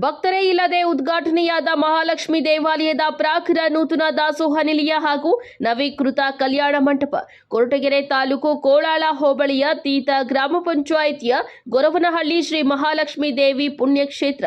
ಭಕ್ತರೇ ಇಲ್ಲದೆ ಉದ್ಘಾಟನೆಯಾದ ಮಹಾಲಕ್ಷ್ಮಿ ದೇವಾಲಯದ ಪ್ರಾಖರ ನೂತನ ದಾಸೋಹ ನಿಲಯ ಹಾಗೂ ನವೀಕೃತ ಕಲ್ಯಾಣ ಮಂಟಪ. ಕೊರಟಗೆರೆ ತಾಲೂಕು ಕೋಳಾಳ ಹೋಬಳಿಯ ತೀತ ಗ್ರಾಮ ಪಂಚಾಯಿತಿಯ ಗೊರವನಹಳ್ಳಿ ಶ್ರೀ ಮಹಾಲಕ್ಷ್ಮಿ ದೇವಿ ಪುಣ್ಯಕ್ಷೇತ್ರ.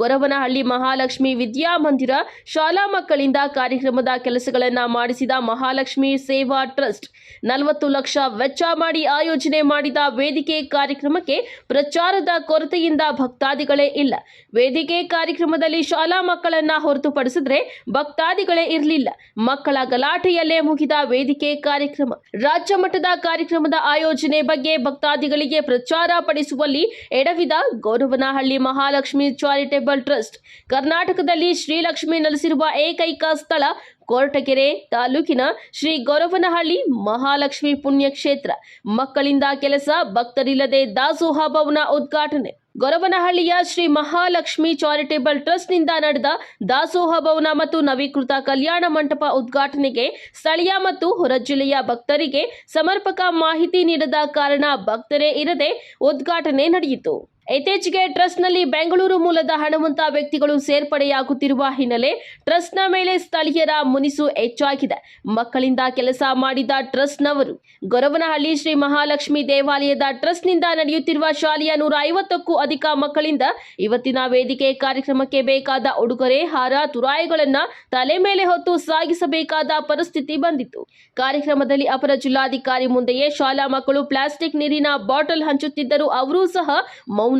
ಗೊರವನಹಳ್ಳಿ ಮಹಾಲಕ್ಷ್ಮಿ ವಿದ್ಯಾಮಂದಿರ ಶಾಲಾ ಮಕ್ಕಳಿಂದ ಕಾರ್ಯಕ್ರಮದ ಕೆಲಸಗಳನ್ನು ಮಾಡಿಸಿದ ಮಹಾಲಕ್ಷ್ಮಿ ಸೇವಾ ಟ್ರಸ್ಟ್. ನಲವತ್ತು ಲಕ್ಷ ವೆಚ್ಚ ಮಾಡಿ ಆಯೋಜನೆ ಮಾಡಿದ ವೇದಿಕೆ ಕಾರ್ಯಕ್ರಮಕ್ಕೆ ಪ್ರಚಾರದ ಕೊರತೆಯಿಂದ ಭಕ್ತಾದಿಗಳೇ ಇಲ್ಲ. ವೇದಿಕೆ ಕಾರ್ಯಕ್ರಮದಲ್ಲಿ ಶಾಲಾ ಮಕ್ಕಳನ್ನ ಹೊರತುಪಡಿಸಿದ್ರೆ ಭಕ್ತಾದಿಗಳೇ ಇರಲಿಲ್ಲ. ಮಕ್ಕಳ ಗಲಾಟೆಯಲ್ಲೇ ಮುಗಿದ ವೇದಿಕೆ ಕಾರ್ಯಕ್ರಮ. ರಾಜ್ಯ ಮಟ್ಟದ ಕಾರ್ಯಕ್ರಮದ ಆಯೋಜನೆ ಬಗ್ಗೆ ಭಕ್ತಾದಿಗಳಿಗೆ ಪ್ರಚಾರ ಪಡಿಸುವಲ್ಲಿ ಎಡವಿದ ಗೌರವನಹಳ್ಳಿ ಮಹಾಲಕ್ಷ್ಮಿ ಚಾರಿಟೇಬಲ್ ಟ್ರಸ್ಟ್. ಕರ್ನಾಟಕದಲ್ಲಿ ಶ್ರೀಲಕ್ಷ್ಮಿ ನೆಲೆಸಿರುವ ಏಕೈಕ ಸ್ಥಳ ಕೊರಟಗೆರೆ ತಾಲೂಕಿನ ಶ್ರೀ ಗೌರವನಹಳ್ಳಿ ಮಹಾಲಕ್ಷ್ಮಿ ಪುಣ್ಯಕ್ಷೇತ್ರ. ಮಕ್ಕಳಿಂದ ಕೆಲಸ ಭಕ್ತರಿಲ್ಲದೆ ದಾಸೋಹ ಭವನ ಉದ್ಘಾಟನೆ. ಗೊರವನಹಳ್ಳಿಯ ಶ್ರೀ ಮಹಾಲಕ್ಷ್ಮಿ ಚಾರಿಟೇಬಲ್ ಟ್ರಸ್ಟ್ನಿಂದ ನಡೆದ ದಾಸೋಹ ಭವನ ಮತ್ತು ನವೀಕೃತ ಕಲ್ಯಾಣ ಮಂಟಪ ಉದ್ಘಾಟನೆಗೆ ಸ್ಥಳೀಯ ಮತ್ತು ಹೊರ ಜಿಲ್ಲೆಯ ಭಕ್ತರಿಗೆ ಸಮರ್ಪಕ ಮಾಹಿತಿ ನೀಡದ ಕಾರಣ ಭಕ್ತರೇ ಇರದೆ ಉದ್ಘಾಟನೆ ನಡೆಯಿತು. ಇತ್ತೀಚೆಗೆ ಟ್ರಸ್ಟ್ನಲ್ಲಿ ಬೆಂಗಳೂರು ಮೂಲದ ಹಣವಂತ ವ್ಯಕ್ತಿಗಳು ಸೇರ್ಪಡೆಯಾಗುತ್ತಿರುವ ಹಿನ್ನೆಲೆ ಟ್ರಸ್ಟ್ನ ಮೇಲೆ ಸ್ಥಳೀಯರ ಮುನಿಸು ಹೆಚ್ಚಾಗಿದೆ. ಮಕ್ಕಳಿಂದ ಕೆಲಸ ಮಾಡಿದ ಟ್ರಸ್ಟ್ನವರು ಗೊರವನಹಳ್ಳಿ ಶ್ರೀ ಮಹಾಲಕ್ಷ್ಮಿ ದೇವಾಲಯದ ಟ್ರಸ್ಟ್ನಿಂದ ನಡೆಯುತ್ತಿರುವ ಶಾಲೆಯ ನೂರ ಐವತ್ತಕ್ಕೂ ಅಧಿಕ ಮಕ್ಕಳಿಂದ ಇವತ್ತಿನ ವೇದಿಕೆ ಕಾರ್ಯಕ್ರಮಕ್ಕೆ ಬೇಕಾದ ಉಡುಗೊರೆ, ಹಾರ, ತುರಾಯಿಗಳನ್ನ ತಲೆ ಮೇಲೆ ಹೊತ್ತು ಸಾಗಿಸಬೇಕಾದ ಪರಿಸ್ಥಿತಿ ಬಂದಿತ್ತು. ಕಾರ್ಯಕ್ರಮದಲ್ಲಿ ಅಪರ ಜಿಲ್ಲಾಧಿಕಾರಿ ಮುಂದೆಯೇ ಶಾಲಾ ಮಕ್ಕಳು ಪ್ಲಾಸ್ಟಿಕ್ ನೀರಿನ ಬಾಟಲ್ ಹಂಚುತ್ತಿದ್ದರು ಅವರೂ ಸಹ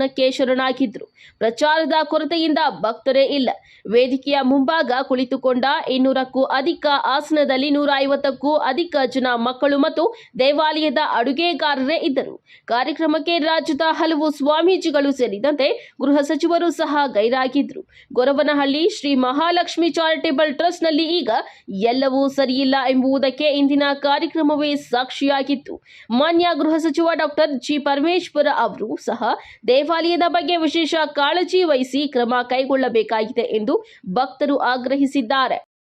ಮೌನಕ್ಕೆ ಶರಣಾಗಿದ್ರು ಪ್ರಚಾರದ ಕೊರತೆಯಿಂದ ಭಕ್ತರೇ ಇಲ್ಲ. ವೇದಿಕೆಯ ಮುಂಭಾಗ ಕುಳಿತುಕೊಂಡ ಇನ್ನೂರಕ್ಕೂ ಅಧಿಕ ಆಸನದಲ್ಲಿ ನೂರ ಐವತ್ತಕ್ಕೂ ಅಧಿಕ ಜನ ಮಕ್ಕಳು ಮತ್ತು ದೇವಾಲಯದ ಅಡುಗೆಗಾರರೇ ಇದ್ದರು. ಕಾರ್ಯಕ್ರಮಕ್ಕೆ ರಾಜ್ಯದ ಹಲವು ಸ್ವಾಮೀಜಿಗಳು ಸೇರಿದಂತೆ ಗೃಹ ಸಚಿವರು ಸಹ ಗೈರಾಗಿದ್ರು ಗೊರವನಹಳ್ಳಿ ಶ್ರೀ ಮಹಾಲಕ್ಷ್ಮಿ ಚಾರಿಟೇಬಲ್ ಟ್ರಸ್ಟ್ನಲ್ಲಿ ಈಗ ಎಲ್ಲವೂ ಸರಿಯಿಲ್ಲ ಎಂಬುದಕ್ಕೆ ಇಂದಿನ ಕಾರ್ಯಕ್ರಮವೇ ಸಾಕ್ಷಿಯಾಗಿತ್ತು. ಮಾನ್ಯ ಗೃಹ ಸಚಿವ ಡಾಕ್ಟರ್ ಜಿ ಪರಮೇಶ್ವರ ಅವರು ಸಹ ದೇವಾಲಯದ ಬಗ್ಗೆ ವಿಶೇಷ ಕಾಳಜಿ ವಹಿಸಿ ಕ್ರಮ ಕೈಗೊಳ್ಳಬೇಕಾಗಿದೆ ಎಂದು ಭಕ್ತರು ಆಗ್ರಹಿಸಿದ್ದಾರೆ.